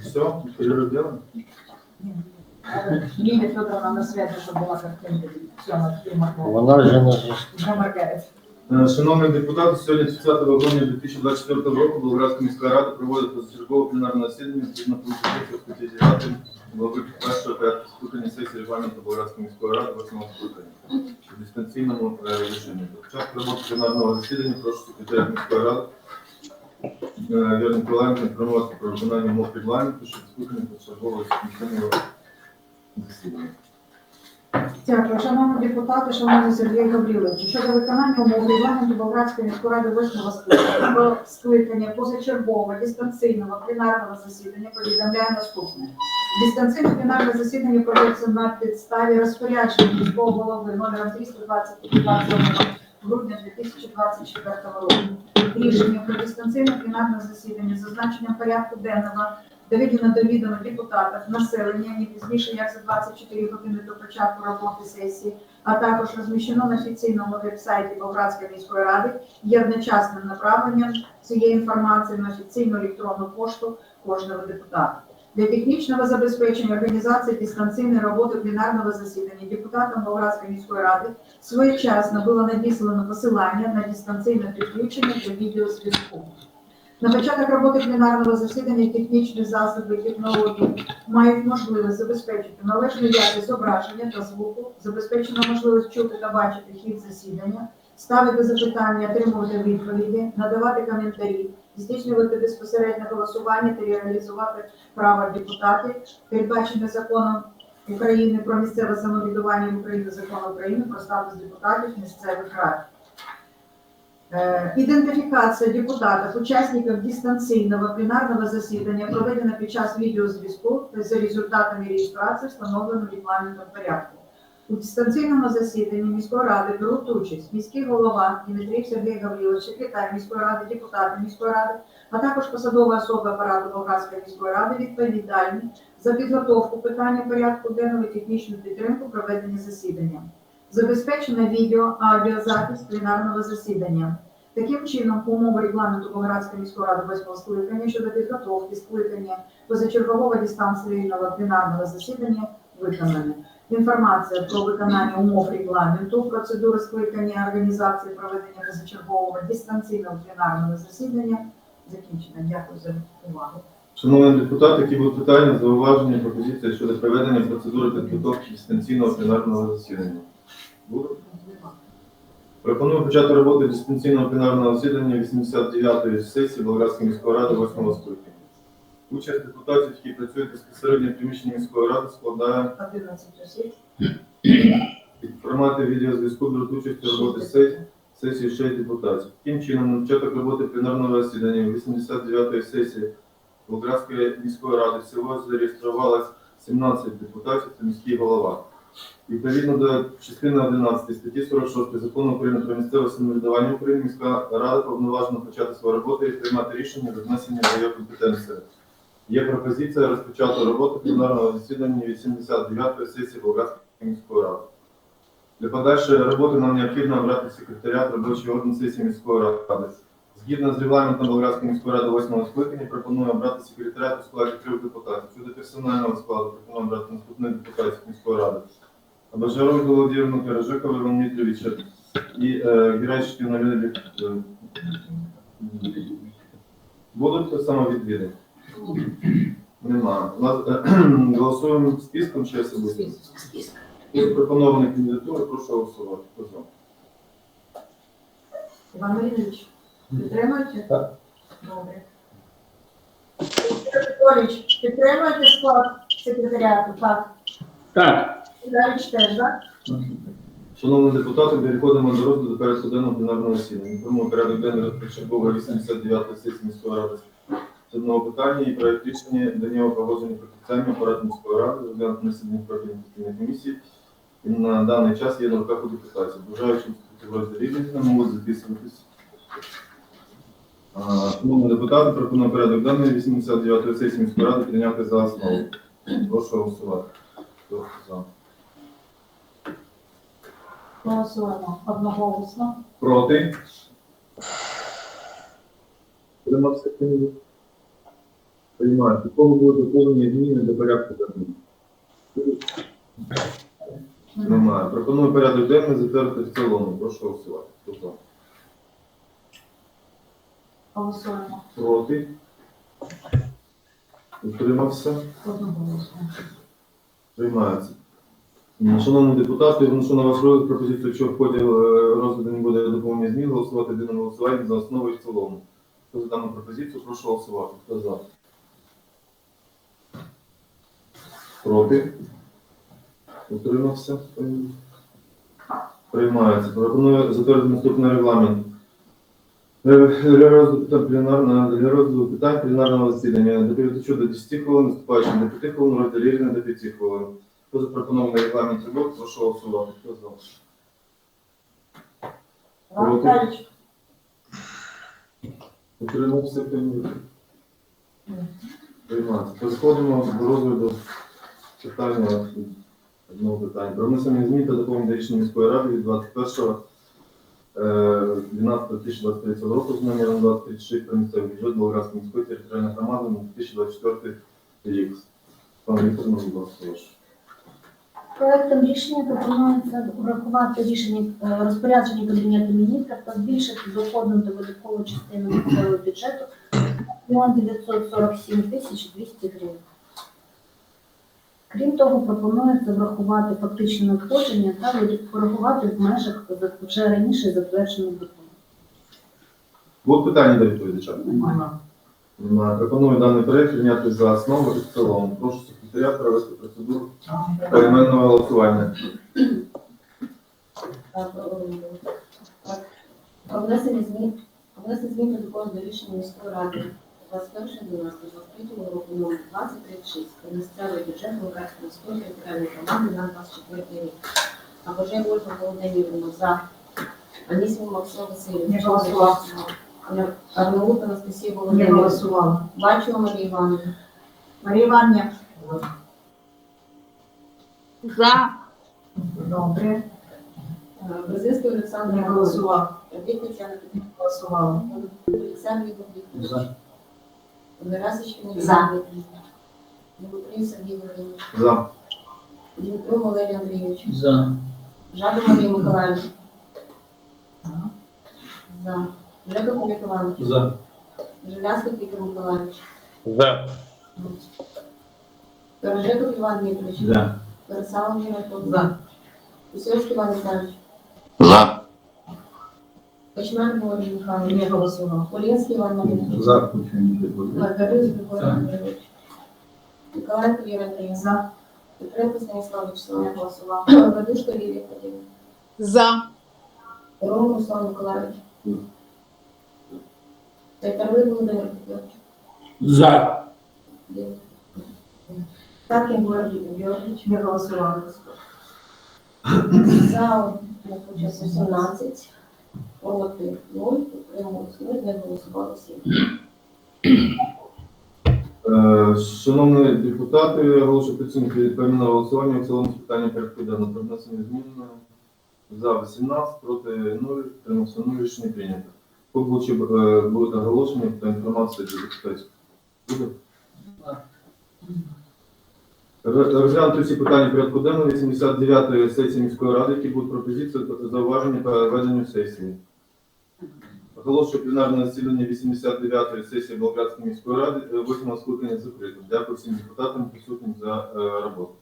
Все, переробили? Лілія Федоровна на святі, що була картинка від цього фільму. Вона вже на зв'язку. Вже Маргарет. Е, Шановні депутати, сьогодні 30 грудня 2024 року Болградська міська рада проводить позачергове пленарне засідання згідно Конституції статті 9 глави першого порядку скликання сесії регламенту Болградської міської ради 8 скликання в дистанційному е, режимі. До початку роботи пленарного засідання прошу секретаря міської ради Вірну Миколаївну інформувати про виконання умов регламенту, що скликання позачергового дистанційного засідання. Дякую, шановні депутати, шановний Сергій Гаврилович. Щодо виконання умов регламенту Болградської міської ради восьмого скликання скликання позачергового дистанційного пленарного засідання повідомляє наступне. Дистанційне пленарне засідання проводиться на підставі розпорядження міського голови номером 320 грудня 2024 року. Рішення про дистанційне пленарне засідання зазначення порядку денного доведено до відома депутатів, населення не пізніше як за 24 години до початку роботи сесії, а також розміщено на офіційному веб-сайті Болградської міської ради є одночасним направленням цієї інформації на офіційну електронну пошту кожного депутата. Для технічного забезпечення організації дистанційної роботи пленарного засідання депутатам Болградської міської ради своєчасно було надіслано посилання на дистанційне підключення до відеозв'язку. На початок роботи пленарного засідання технічні засоби технології мають можливість забезпечити належну якість зображення та звуку, забезпечено можливість чути та бачити хід засідання, ставити запитання, отримувати відповіді, надавати коментарі, здійснювати безпосередньо голосування та реалізувати права депутатів, передбачене законом України про місцеве самоврядування України, закону України про статус депутатів місцевих рад. Е, Ідентифікація депутатів, учасників дистанційного пленарного засідання проведена під час відеозв'язку за результатами реєстрації, встановленого регламентом порядку. У дистанційному засіданні міської ради беруть участь міський голова Дмитрій Сергій Гаврилович, секретар міської ради, депутати міської ради, а також посадова особа апарату Болградської міської ради відповідальні за підготовку питання порядку денного технічну підтримку проведення засідання. Забезпечено відео, аудіозапис пленарного засідання. Таким чином, умови регламенту Болградської міської ради восьмого скликання щодо підготовки скликання позачергового дистанційного пленарного засідання виконані. Інформація про виконання умов регламенту, процедури скликання організації проведення позачергового дистанційного пленарного засідання закінчена. Дякую за увагу. Шановні депутати, які будуть питання, зауваження, пропозиції щодо проведення процедури підготовки дистанційного пленарного засідання? Пропоную почати роботу дистанційного пленарного засідання 89-ї сесії Болградської міської ради 8 скликання. Участь депутатів, які працюють безпосередньо в приміщенні міської ради, складає 11 осіб. в форматі відеозв'язку беруть участь у роботі сесії, сесії 6 депутатів. Таким чином, на початок роботи пленарного засідання 89-ї сесії Болградської міської ради всього зареєструвалось 17 депутатів та міський голова. Відповідно до частини 11 статті 46 Закону України про місцеве самоврядування України, міська рада повноважена почати свою роботу і приймати рішення віднесення до її компетенції. Є пропозиція розпочати роботу пленарного засідання 89-ї сесії Болградської міської ради. Для подальшої роботи нам необхідно обрати секретаріат робочий орган сесії міської ради. Згідно з регламентом Болградської міської ради 8 скликання пропоную обрати секретаріат у складі трьох депутатів. Щодо персонального складу пропоную обрати наступних депутатів міської ради. Бажарову Володимиру Каражикову Іван Дмитровича і е, Геращиківна Лілі. е, Будуть самовідвіди? Немає. Голосуємо списком чи особисто? Із пропонованих кандидатур прошу голосувати. Хто за? Іван Марінович, підтримуєте? Так. Добре. Віктор Петрович, підтримуєте склад секретаріату? Так. Так. Іванович теж, так? Шановні депутати, переходимо до розгляду порядку денного пленарного засідання. Тому порядок денний розпочергово 89 сесії міської ради з одного питання і проект рішення до нього погоджені пропозиціями апарату міської ради, розглянути на сьогодні профільної комісії. І на даний час є на руках у депутатів. Бажаючи вступити в розділ можуть записуватись. Шановні депутати, пропоную порядок денний 89 сесії міської ради прийняти за основу. Прошу голосувати. Хто за? Голосуємо одноголосно. Проти? Утримався хто-небудь? Приймається. Кого будуть доповнені зміни до порядку денного? Немає. Пропоную порядок денний затвердити в цілому. Прошу голосувати. Хто за? Голосуємо. Проти? Утримався? Одноголосно. Приймається. Шановні депутати, вношу на ваш розгляд пропозицію, якщо в ході е, розгляду не буде доповнення змін, голосувати єдиним голосуванням за основу і в цілому. Хто за дану пропозицію, прошу голосувати. Хто за? Проти? Утримався? Приймається. Пропоную затвердити наступний регламент. Для розгляду пленарного для розгляду питань пленарного засідання доповідачу до 10 хвилин, виступаючим до 5 хвилин, розділі до 5 хвилин. Хто запропонований регламент роботи, прошу голосувати. Хто за? Іван Утримався. Приймається. Переходимо до розгляду питання одного питання. Про внесення змін та доповнення до рішення міської ради від 21 е, 12.2023 року з номером 2036 про місцевий бюджет Болградської міської територіальної громади на 2024 рік. Пане Віктор, будь ласка, ваш. Проектом рішення пропонується врахувати рішення е, розпорядження Кабінету міністрів та збільшити доходну та видаткову частину місцевого бюджету 1 947 тисяч 200 гривень. Крім того, пропонується врахувати фактичне надходження та врахувати в межах вже раніше затверджених доходів. Будуть питання до відповідача? Немає. Немає. Пропоную даний проект прийняти за основу і в цілому. Прошу секретаря провести процедуру поіменного голосування. Внесення змін до закону до рішення міської ради 21.12.23 року номер 2036 про місцевий бюджет Волгарської міської територіальної громади на 24 рік. А Божей Ольга Володимирівна за Анісімов Максим Васильович. Не голосував. Ар- Арнаут Анастасія Не Володимирівна. голосувала. Бачила Марія Івановна. Марія Іванівна. За. Добре. Бразильський Олександр Не голосував. Радій Тетяна Петрівна. Голосувала. Олександр Ігор Вікторович. За. Герасичкина За. Дмитрій Сергій Володимирович. За. Дмитро Валерій Андрійович. За. Жаба Марія Миколаївна. За. Жека Кулик Іванович. За. Желязко Віктор Миколаївич. За. Пережеков Іван Дмитрович. За. Пересалов Юрій За. Висоцький Іван Віталійович. За. Кочман Георгій Не голосував. Полінський Іван. За. Маргарита Григорій За. Андрійович. Петренко Станіслав Не голосував. Гадушко Лілія Владимировна. За. Ром Руслан Миколаївич. Тайтарли Володимир Петрович. За. Так і Георгій Георгійович. Не голосував. За участь 18, проти 0, утрималось 0, не голосувало 7. Е, Шановні депутати, я оголошую підсумки поіменного голосування в цілому питання порядку денного. Про внесення змін за 18, проти 0, тримався 0, рішення прийнято. Побучі буде оголошення та інформація для депутатів. Буде? Розглянути всі питання порядку денного 89-ї сесії міської ради, які будуть пропозиції та зауваження по веденню сесії. Оголошую пленарне засідання 89-ї сесії Болградської міської ради 8 скликання закрито. Дякую всім депутатам присутнім за е, роботу.